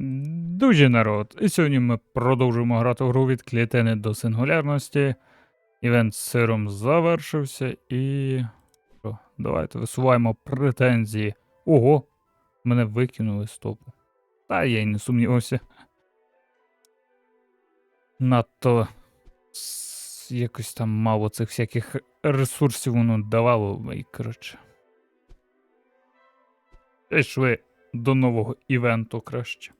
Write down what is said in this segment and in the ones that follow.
Дуже народ. І сьогодні ми продовжуємо грати в гру від клітини до сингулярності. Івент з сиром завершився і. Що, давайте висуваємо претензії. Ого! Мене викинули з топу. Та я й не сумнівався. Надто якось там мало цих всяких ресурсів воно давало, і коротше. Пішли до нового івенту краще.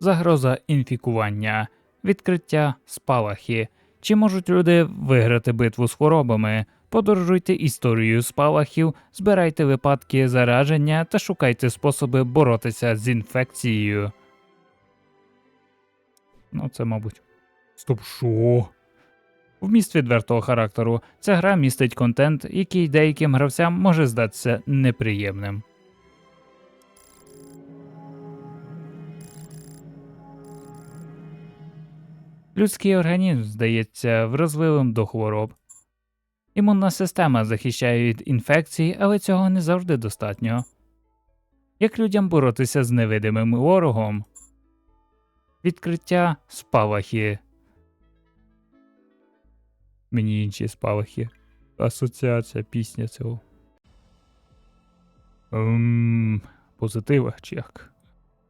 Загроза інфікування, відкриття спалахи. Чи можуть люди виграти битву з хворобами? Подорожуйте історію спалахів, збирайте випадки зараження та шукайте способи боротися з інфекцією. Ну, це, мабуть. Стоп, що? Вміст відвертого характеру. Ця гра містить контент, який деяким гравцям може здатися неприємним. Людський організм здається вразливим до хвороб. Імунна система захищає від інфекцій, але цього не завжди достатньо. Як людям боротися з невидимим ворогом? Відкриття спалахи. Мені інші спалахи. Асоціація пісня цього. Ем, позитива чи як?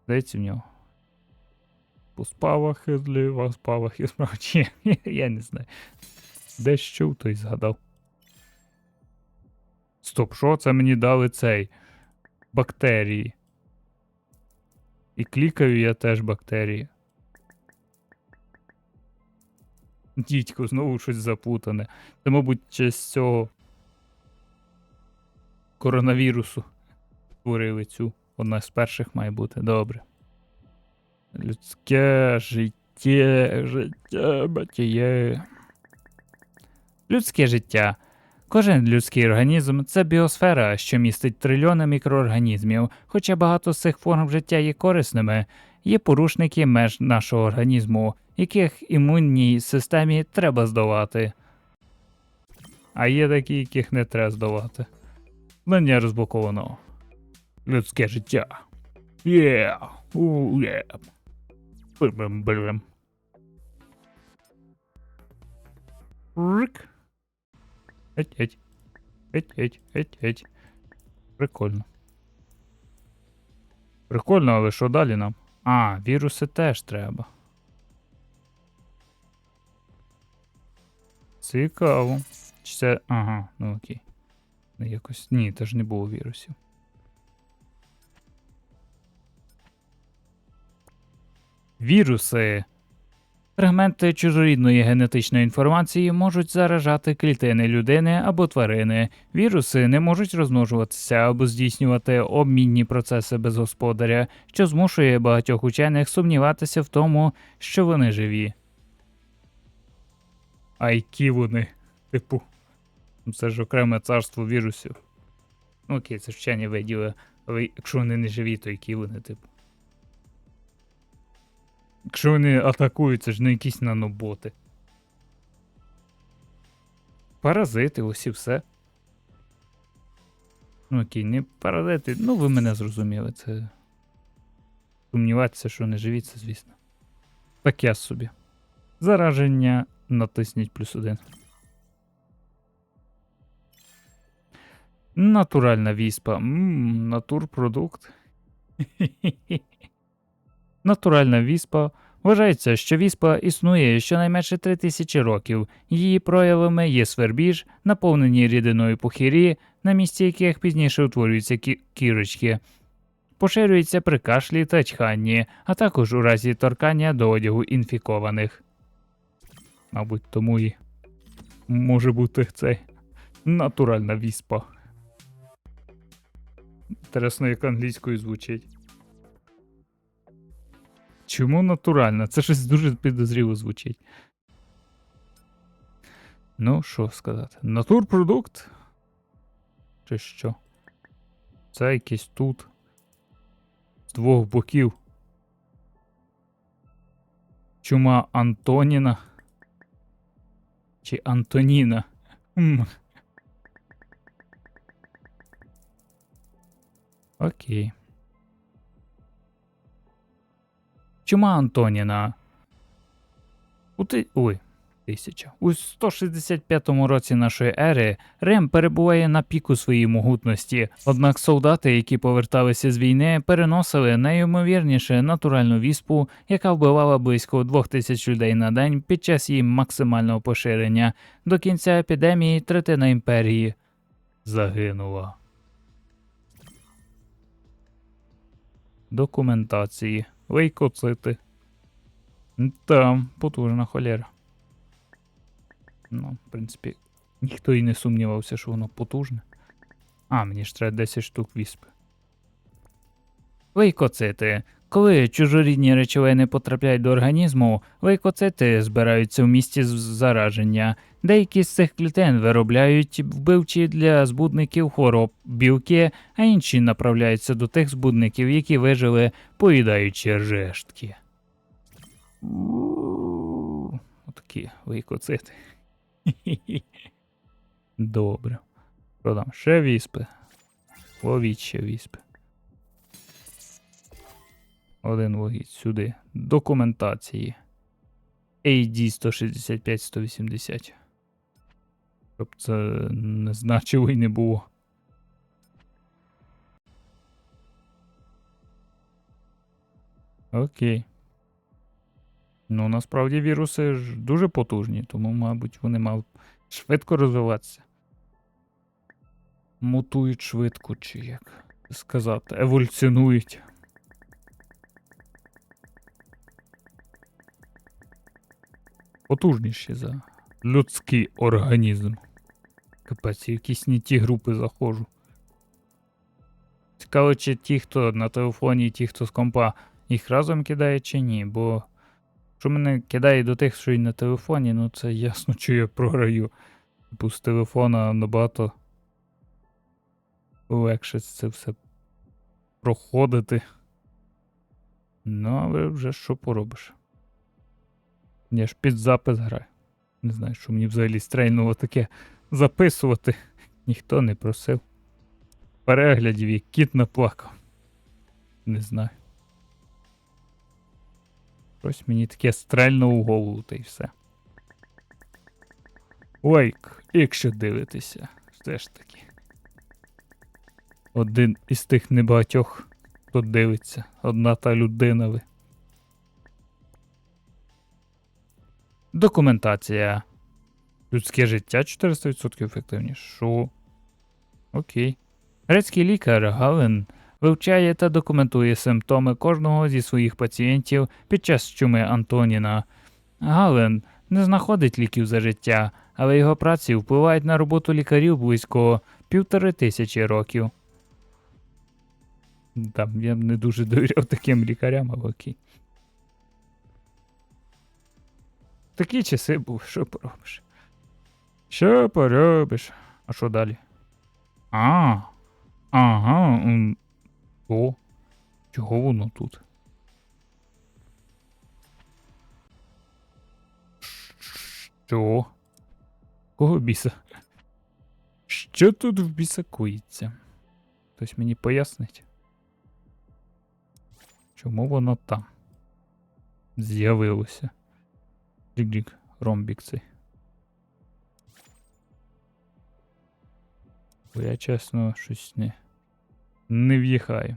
Здається в нього. По спалахи зліва, спалахи справа. Чи я не знаю. Десь чув, то й згадав. Стоп, що це мені дали цей? Бактерії. І клікаю я теж бактерії. Дідько, знову щось запутане. Це, мабуть, через цього коронавірусу створили цю. Одна з перших має бути. Добре. Людське життя, життя, батіє. Людське життя. Кожен людський організм це біосфера, що містить трильйони мікроорганізмів, хоча багато з цих форм життя є корисними, є порушники меж нашого організму, яких імунній системі треба здолати. А є такі, яких не треба здолати. Знання розблоковано. Людське життя. Є. У, є. Бим-бим-бим. Рик. Еть. Еть, еть, еть, еть. Прикольно. Прикольно, але що далі нам? А, віруси теж треба. Цікаво. Чи це. Ага, ну окей. Ну якось. Ні, теж не було вірусів. Віруси. Фрагменти чужорідної генетичної інформації можуть заражати клітини людини або тварини. Віруси не можуть розмножуватися або здійснювати обмінні процеси без господаря, що змушує багатьох учених сумніватися в тому, що вони живі. А які вони? Типу, ну, це ж окреме царство вірусів. Ну окей, це вчені виділи, але якщо вони не живі, то які вони, типу. Якщо вони атакують, це ж не якісь наноботи. Паразити, ось і все. Ну окей, не паразити. Ну, ви мене зрозуміли. Це. Сумніватися, що не живі, це звісно. Таке собі. Зараження натисніть плюс один. Натуральна віспа. Ммм, натурпродукт. Натуральна віспа. Вважається, що віспа існує щонайменше 3000 років. Її проявами є свербіж, наповнені рідиною пухирі, на місці яких пізніше утворюються кі- кірочки. Поширюється при кашлі та чханні, а також у разі торкання до одягу інфікованих. Мабуть, тому і може бути цей натуральна віспа. Інтересно, як англійською звучить. Чому натуральна? Це щось дуже підозріло звучить. Ну, що сказати? Натурпродукт? Чи що? Це якийсь тут. З двох боків. Чума Антоніна. Чи Антоніна? М. Окей. Чума Антоніна. У ти... Ой, тисяча. У 165 році нашої ери Рим перебуває на піку своєї могутності, однак солдати, які поверталися з війни, переносили найімовірніше натуральну віспу, яка вбивала близько 2000 людей на день під час її максимального поширення. До кінця епідемії третина імперії загинула. Документації. Лейкоцити. Там потужна холєра. Ну, в принципі, ніхто і не сумнівався, що воно потужне. А, мені ж треба 10 штук віспи. Лейкоцити. Коли чужорідні речовини потрапляють до організму, лейкоцити збираються в місці зараження. Деякі з цих клітин виробляють вбивчі для збудників хвороб білки, а інші направляються до тих збудників, які вижили, поїдаючи рештки. Отакі лейкоцити. Добре. Що там? Ще віспи. Ловіть ще віспи. Один логіть сюди. Документації. AD 165 180. Щоб це не значило і не було. Окей. Ну, насправді віруси ж дуже потужні, тому, мабуть, вони мали швидко розвиватися. Мутують швидко, чи як сказати, еволюціонують. Потужніші за людський організм. Капець, якісь не ті групи заходжу. Цікаво, чи ті, хто на телефоні, ті, хто з компа, їх разом кидає чи ні, бо що мене кидає до тих, що й на телефоні, ну це ясно, що я програю. Типу з телефона набагато легше це все проходити. Ну, але вже що поробиш. Я ж під запис граю. Не знаю, що мені взагалі стрельнуло таке записувати. Ніхто не просив. Переглядів, як кіт наплакав. Не знаю. Щось мені таке стрельно у голову, та й все. Лайк, якщо дивитеся, все ж таки. Один із тих небагатьох, хто дивиться, одна та людина ви. Документація. Людське життя 400% ефективніше. Окей. Грецький лікар Гален вивчає та документує симптоми кожного зі своїх пацієнтів під час чуми Антоніна. Гален не знаходить ліків за життя, але його праці впливають на роботу лікарів близько півтори тисячі років. Там я не дуже довіряв таким лікарям, але окей. Такі часи були, що поробиш? Що поробиш? А що далі? А. Ага. О. Чого воно тут? Що? Кого біса? Що тут в біса коїться? Хтось мені пояснить? Чому воно там? З'явилося. Джик-джик, ромбік цей. Бо я чесно щось не. Не в'їхаю.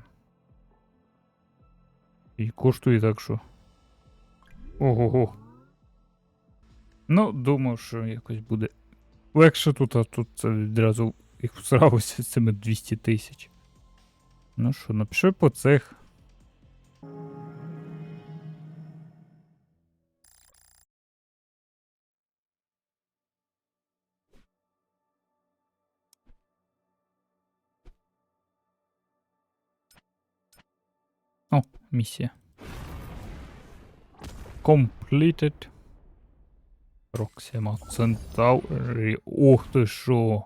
І коштує так, що. Ого-го. Ну, думав, що якось буде легше тут, а тут це відразу їх всралося з цими 200 тисяч. Ну що, напиши по цих. Місія. Completed. Proxima Centauri. Ох ти що.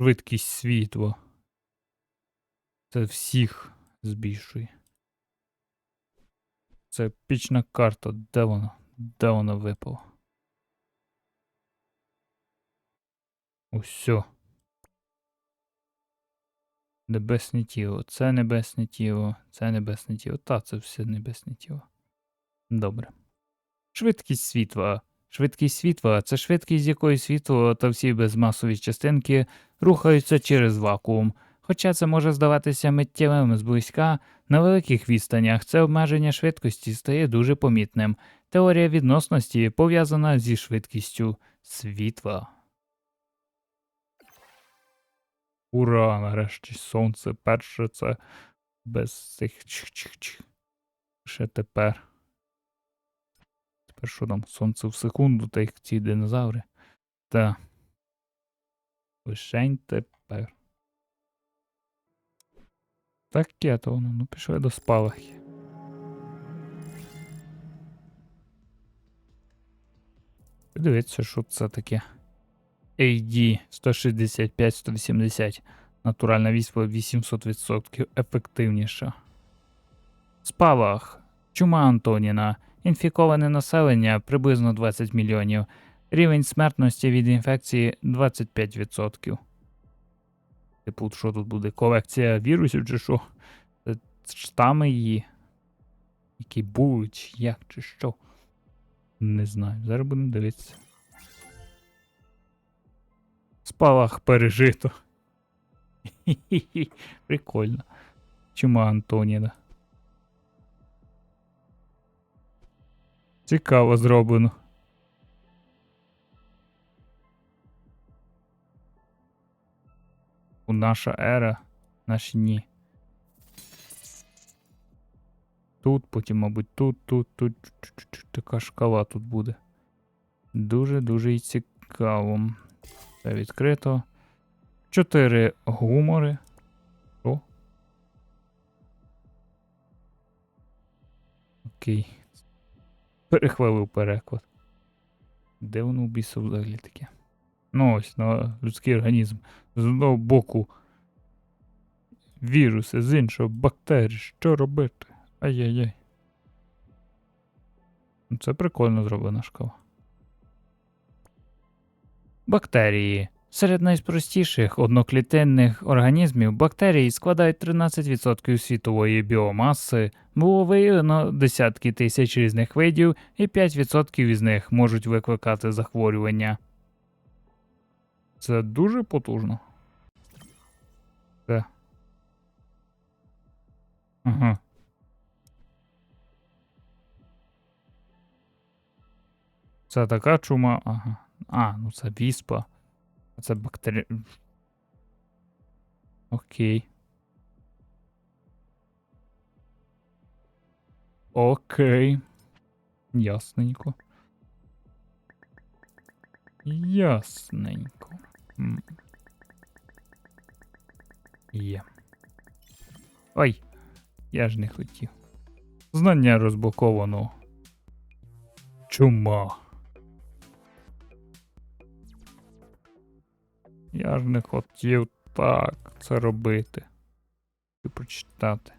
Швидкість світла. Це всіх збільшує. Це епічна карта. Де вона? Де вона випала? Усьо. Небесне тіло. Це небесне тіло. Це небесне тіло. Та, це все небесне тіло. Добре. Швидкість світла. Швидкість світла це швидкість, з якою світло та всі безмасові частинки рухаються через вакуум. Хоча це може здаватися миттєвим зблизька, на великих відстанях це обмеження швидкості стає дуже помітним. Теорія відносності пов'язана зі швидкістю світла. Ура, нарешті сонце перше це без цих чих-чих-чих. Ще тепер. Тепер що там? Сонце в секунду, та як ці динозаври. Та. Лишень тепер. Таке то воно, ну пішли до спалахи. Дивіться, що це таке. AD 165-180. Натуральна віспа 800% ефективніша. Спалах. Чума Антоніна. Інфіковане населення приблизно 20 мільйонів. Рівень смертності від інфекції 25%. Типу, що тут буде? Колекція вірусів чи що? Штами її. Які будуть, як чи що. Не знаю. Зараз будемо дивитися. Спалах пережито. Прикольно. Чума Антоніна. Цікаво зроблено. У наша ера, наші ні. Тут, потім, мабуть, тут, тут, тут. Така шкала тут буде. Дуже-дуже і цікаво. Це відкрито. Чотири гумори. Що? Окей. Перехвалив переклад. Де воно в бісу взагалі таке? Ну ось на людський організм. З одного боку віруси, з іншого бактерії. Що робити? Ай-яй-яй. Ну, Це прикольно зроблена шкала. Бактерії. Серед найпростіших одноклітинних організмів бактерії складають 13% світової біомаси, було виявлено десятки тисяч різних видів, і 5% із них можуть викликати захворювання. Це дуже потужно. Це. Ага. Це така чума. Ага. А, ну це віспа. Це бактерія. Окей. Окей. Ясненько. Ясненько. Є. Ой, я ж не хотів. Знання розблоковано. Чума. Я ж не хотів так це робити. І прочитати.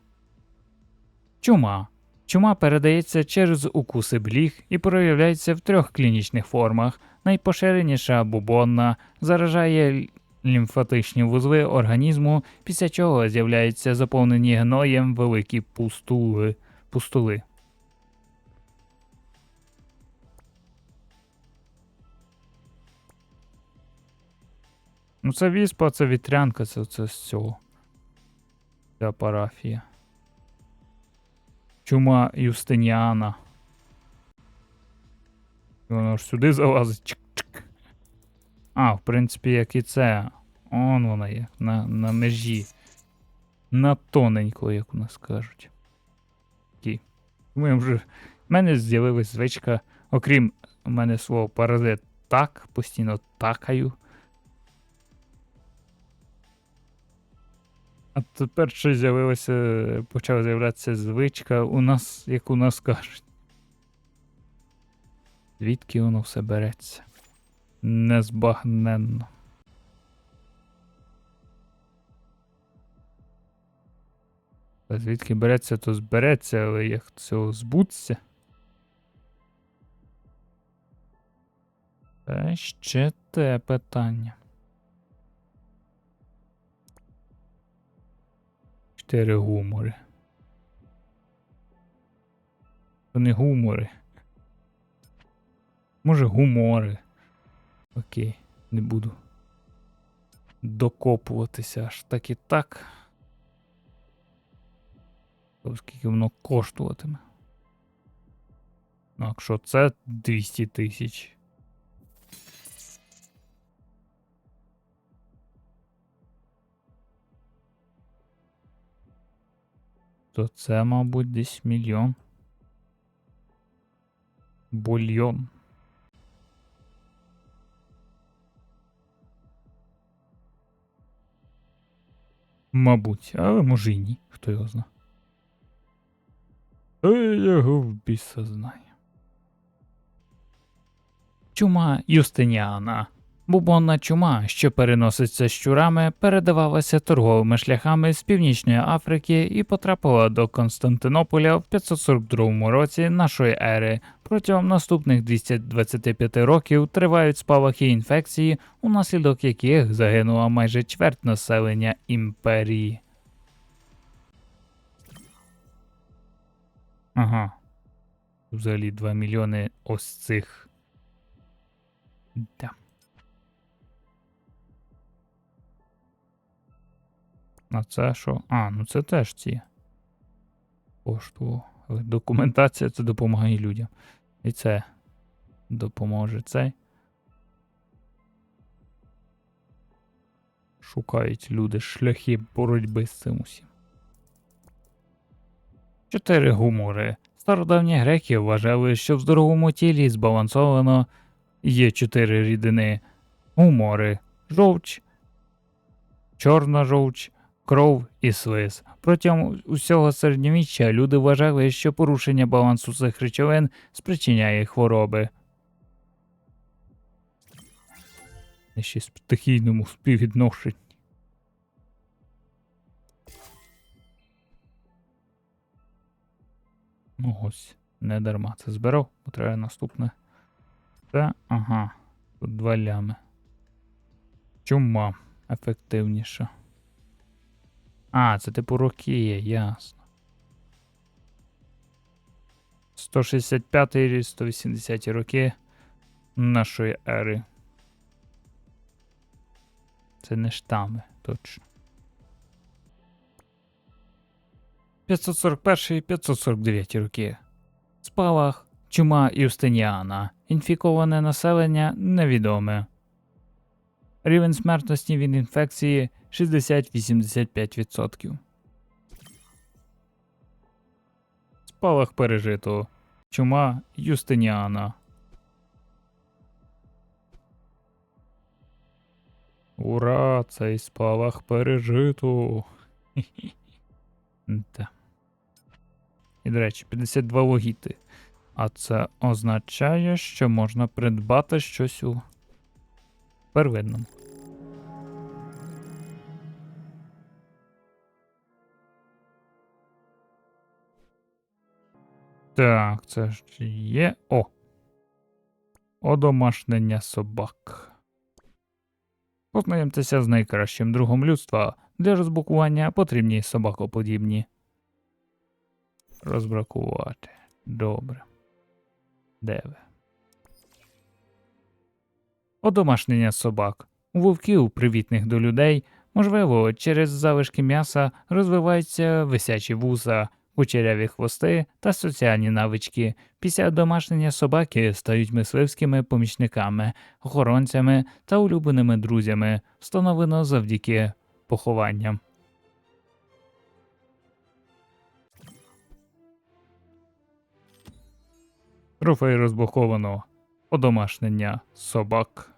Чума. Чума передається через укуси бліг і проявляється в трьох клінічних формах. Найпоширеніша бубонна заражає лімфатичні вузли організму, після чого з'являються заповнені гноєм великі пустули. пустули. Ну, це віспа, це вітрянка, це, це з цього. Ця парафія. Чума Юстиніана. Воно ж сюди залазить. Чик-чик. А, в принципі, як і це. Он вона є. На, на межі. На тоненько, як у нас кажуть. Ті. Ми вже. В мене з'явилась звичка, окрім у мене свого паразит так, постійно такаю. А тепер ще з'явилася, почала з'являтися звичка у нас, як у нас кажуть. Звідки воно все береться? Незбагненно. Та звідки береться, то збереться, але як цього збуться. Це ще те питання. Чотири гумори. То не гумори. Може, гумори. Окей, не буду докопуватися аж так і так. Скільки воно коштуватиме. Ну, якщо це 200 тисяч. То це, мабуть, десь мільйон. Бульйон. Мабуть, але може й ні, хто його зна. Та його в біса знає. Чума Юстиніана. Бубонна чума, що переноситься щурами, передавалася торговими шляхами з Північної Африки і потрапила до Константинополя в 542 році нашої ери. Протягом наступних 225 років тривають спалахи інфекції, унаслідок яких загинула майже чверть населення імперії. Ага. Взагалі 2 мільйони ось цих. Да. А це що? А, ну це теж ці. Пошту. Документація це допомагає людям. І це допоможе цей. Шукають люди шляхи боротьби з цим усім. Чотири гумори. Стародавні греки вважали, що в здоровому тілі збалансовано є чотири рідини: гумори, жовч, чорна жовч, кров і слиз. Протягом усього середньовіччя люди вважали, що порушення балансу цих речовин спричиняє хвороби. Ще стихійному співвідношенні. Ну ось, не дарма це збирав, бо треба наступне. Це, ага, тут два лями. Чума ефективніша. А, це типу роки, ясно. 165 і 180 роки нашої ери. Це не штами, точно. 541 549 роки. Спалах, чума Юстиніана. Інфіковане населення невідоме. Рівень смертності від інфекції 60-85%. Спалах пережито. Чума Юстиніана. Ура! Цей спалах пережито. Та. І, до речі, 52 логіти. А це означає, що можна придбати щось у первинному. Так, це ж є. О! Одомашнення собак. Познайомтеся з найкращим другом людства. Для розблокування потрібні собакоподібні. Розбракувати. Добре. Де ви? Одомашнення собак. У вовків, привітних до людей, можливо, через залишки м'яса розвиваються висячі вуса, кучеряві хвости та соціальні навички. Після домашнення собаки стають мисливськими помічниками, охоронцями та улюбленими друзями, встановлено завдяки похованням. Трофей розблоковано. Одомашнення собак.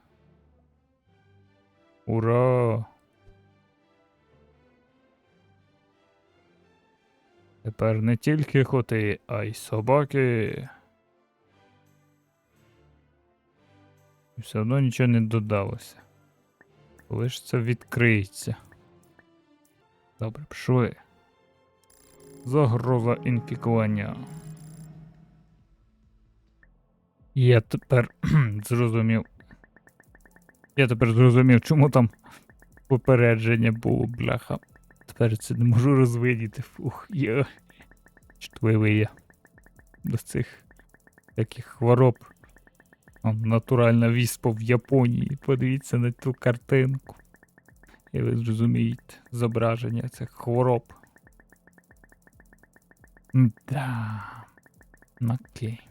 Ура! Тепер не тільки коти, а й собаки. І все одно нічого не додалося. Коли ж це відкриється? Добре, пішли. Загроза інфікування. Я тепер зрозумів. Я тепер зрозумів, чому там попередження було, бляха. Це не можу розвидіти. Фух, є. Чтливий я. до цих таких хвороб. Он, натуральна віспа в Японії. Подивіться на ту картинку. І ви зрозумієте зображення цих хвороб. Да. Окей.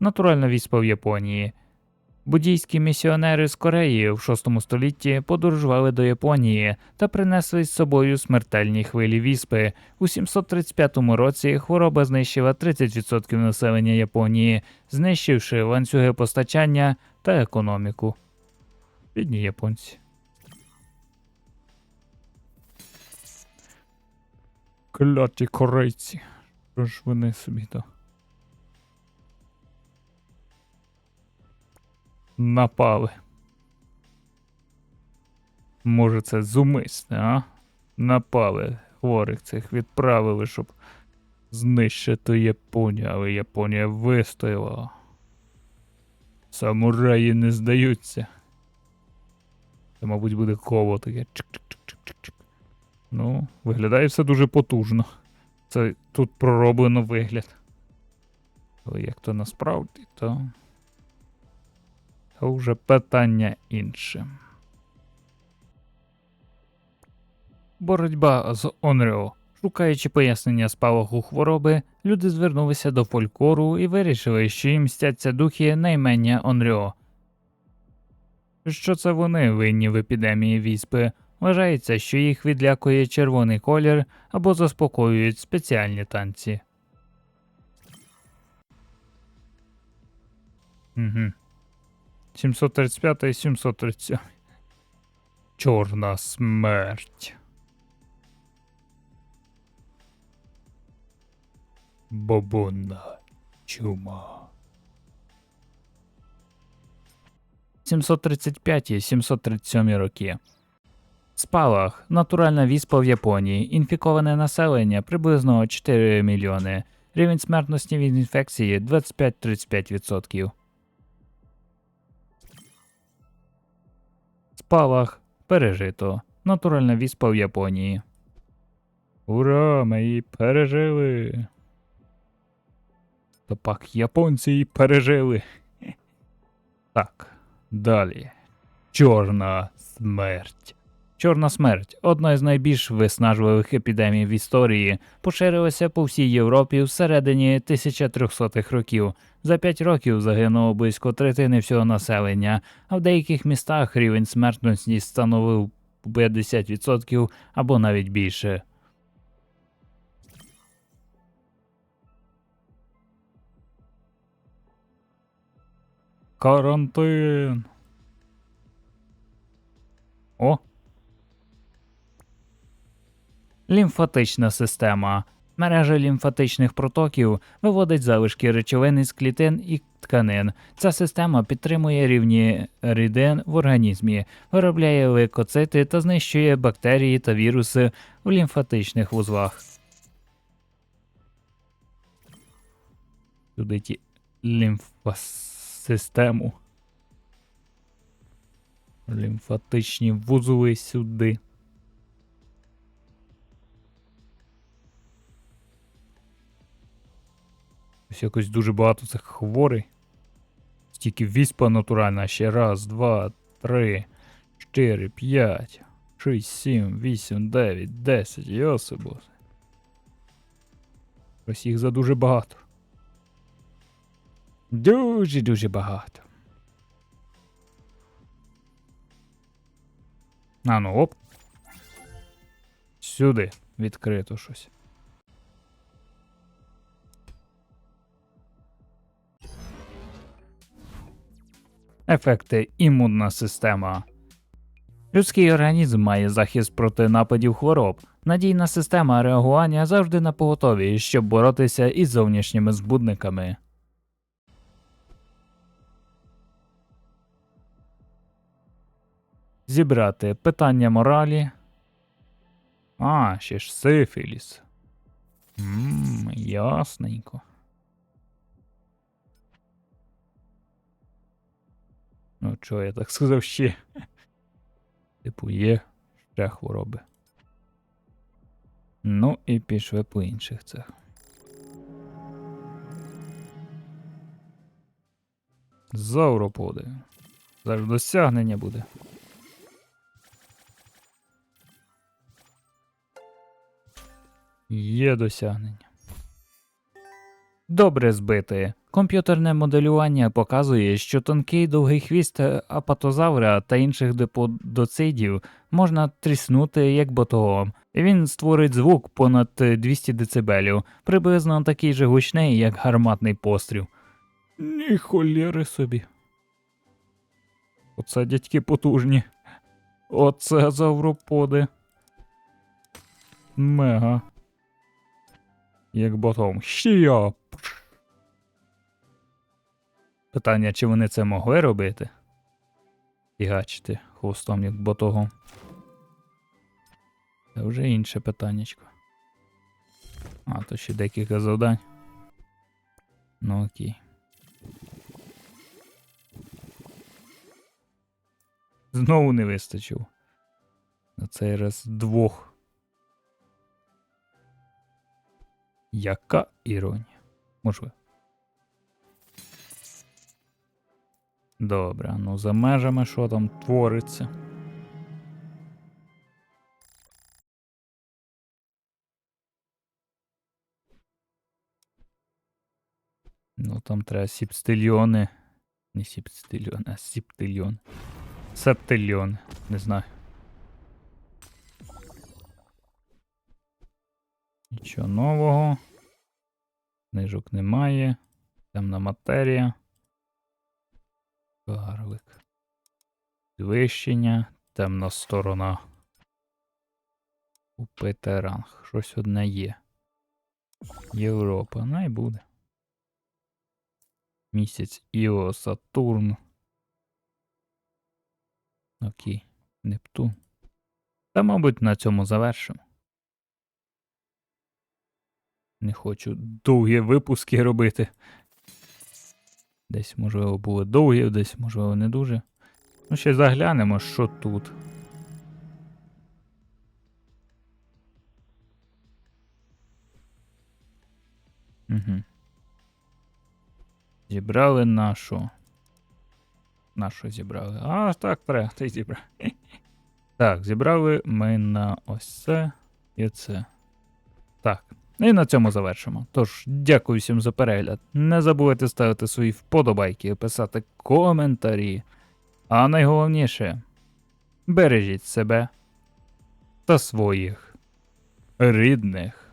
Натуральна віспа в Японії. Буддійські місіонери з Кореї в 6 столітті подорожували до Японії та принесли з собою смертельні хвилі віспи. У 735 році хвороба знищила 30% населення Японії, знищивши ланцюги постачання та економіку. Бідні японці. Кляті корейці. Що ж вони собі то? Напали. Може, це зумисне, а? Напали хворих цих відправили, щоб знищити Японію, але Японія вистояла. Самураї не здаються. Це, мабуть, буде коло таке. Ну, виглядає все дуже потужно. Це тут пророблено вигляд. Але як то насправді, то. Вже питання інше. Боротьба з Онріо. Шукаючи пояснення спалаху хвороби, люди звернулися до фольклору і вирішили, що їм мстяться духи наймення Онріо. Що це вони винні в епідемії віспи? Вважається, що їх відлякує червоний колір або заспокоюють спеціальні танці. Угу. 735 і 737. Чорна смерть. Бабунна чума. 735 і 737 роки. Спалах натуральна віспа в Японії. Інфіковане населення приблизно 4 мільйони. Рівень смертності від інфекції 25-35%. Спалах пережито. Натуральна віспа в Японії. Ура, ми її пережили. То пак японці її пережили. Так, далі. Чорна смерть. Чорна смерть одна з найбільш виснажливих епідемій в історії, поширилася по всій Європі всередині 1300-х років. За 5 років загинуло близько третини всього населення, а в деяких містах рівень смертності становив 50% або навіть більше. Карантин. О. Лімфатична система. Мережа лімфатичних протоків виводить залишки речовин із клітин і тканин. Ця система підтримує рівні рідин в організмі, виробляє лейкоцити та знищує бактерії та віруси в лімфатичних вузлах. Сюди ті лімфосистему. Лімфатичні вузли сюди. Ось якось дуже багато цих хворий. Стільки віспа натуральна. Ще раз, два, три, чотири, п'ять, шість, сім, вісім, дев'ять, десять. Йосибос. Ось їх за дуже багато. Дуже-дуже багато. А ну оп. Сюди відкрито щось. Ефекти імунна система. Людський організм має захист проти нападів хвороб. Надійна система реагування завжди на поготові, щоб боротися із зовнішніми збудниками. Зібрати питання моралі. А, ще ж сифіліс. Ммм, ясненько. Ну, чого я так сказав ще? Типу, є ще хвороби. Ну і пішли по інших цих. Зауроподи. Зараз досягнення буде. Є досягнення. Добре збите. Комп'ютерне моделювання показує, що тонкий довгий хвіст апатозавра та інших деподоцидів можна тріснути як ботогом. Він створить звук понад е, 200 дБ, приблизно такий же гучний, як гарматний постріл. Ні холєри собі. Оце дядьки потужні. Оце завроподи. Мега. Як ботом. Щія. Питання, чи вони це могли робити? Фігачити хвостом як ботогом. Це вже інше питаннячко. А, то ще декілька завдань. Ну окей. Знову не вистачило. На цей раз двох. Яка іронія? Можливо. Добре, ну за межами що там твориться? Ну там треба сіптильйони. Не сіптильйони, а сіптильйон. Септильйон, не знаю. Нічого нового. Книжок немає. Темна матерія. Карлик. Підвищення. Темна сторона. Купити ранг. Щось одне є. Європа. Най буде. Місяць Іо, Сатурн. Окей. Нептун. Та, мабуть, на цьому завершимо. Не хочу довгі випуски робити. Десь, можливо, були довгі, десь, можливо, не дуже. Ну, ще заглянемо, що тут. Угу. Зібрали нашу. Нашу зібрали. А, так, треба, ти зібрав. Так, зібрали ми на ось це і це. Так. І на цьому завершимо. Тож, дякую всім за перегляд. Не забувайте ставити свої вподобайки, писати коментарі. А найголовніше бережіть себе та своїх рідних.